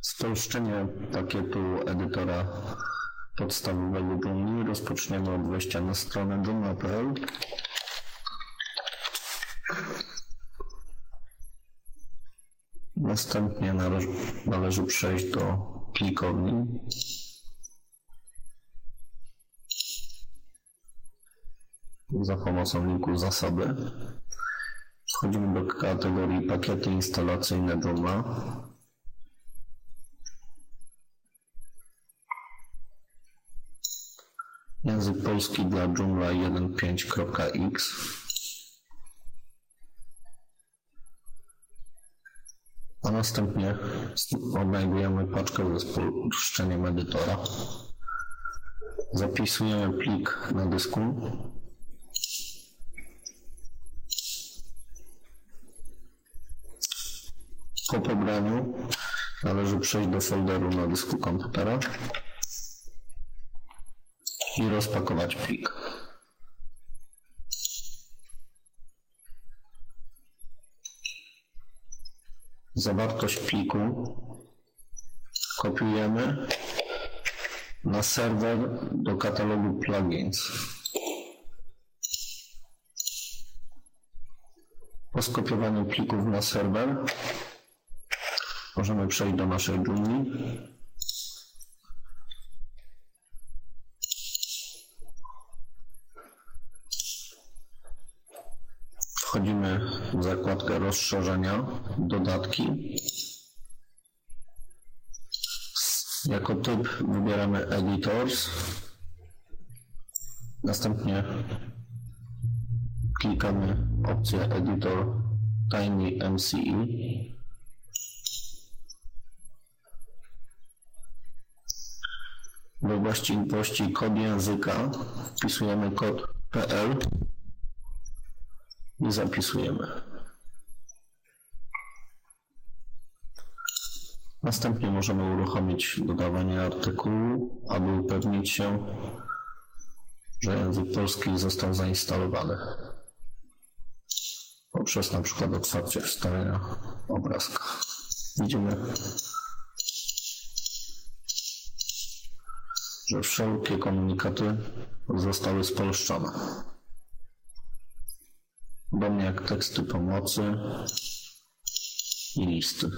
Spolszczenie pakietu edytora podstawowego Joomla rozpoczniemy od wejścia na stronę joomla.pl. Następnie należy przejść do plikowni. Za pomocą linku zasoby. Wchodzimy do kategorii pakiety instalacyjne Joomla. Język polski dla Joomla 1.5.x A następnie odnajdujemy paczkę ze spolszczeniem edytora. Zapisujemy plik na dysku. Po pobraniu należy przejść do folderu na dysku komputera i rozpakować plik. Zawartość pliku kopiujemy na serwer do katalogu plugins. Po skopiowaniu plików na serwer możemy przejść do naszej Joomla Wchodzimy w zakładkę rozszerzenia, dodatki. Jako typ wybieramy Editors. Następnie klikamy opcję Editor Tiny MCE. We właściwości kod języka wpisujemy kod PL i zapisujemy. Następnie możemy uruchomić dodawanie artykułu, aby upewnić się, że język polski został zainstalowany poprzez na przykład otwarcie wstawienia obrazka. Widzimy, że wszelkie komunikaty zostały spolszczone podobnie jak teksty pomocy i listy.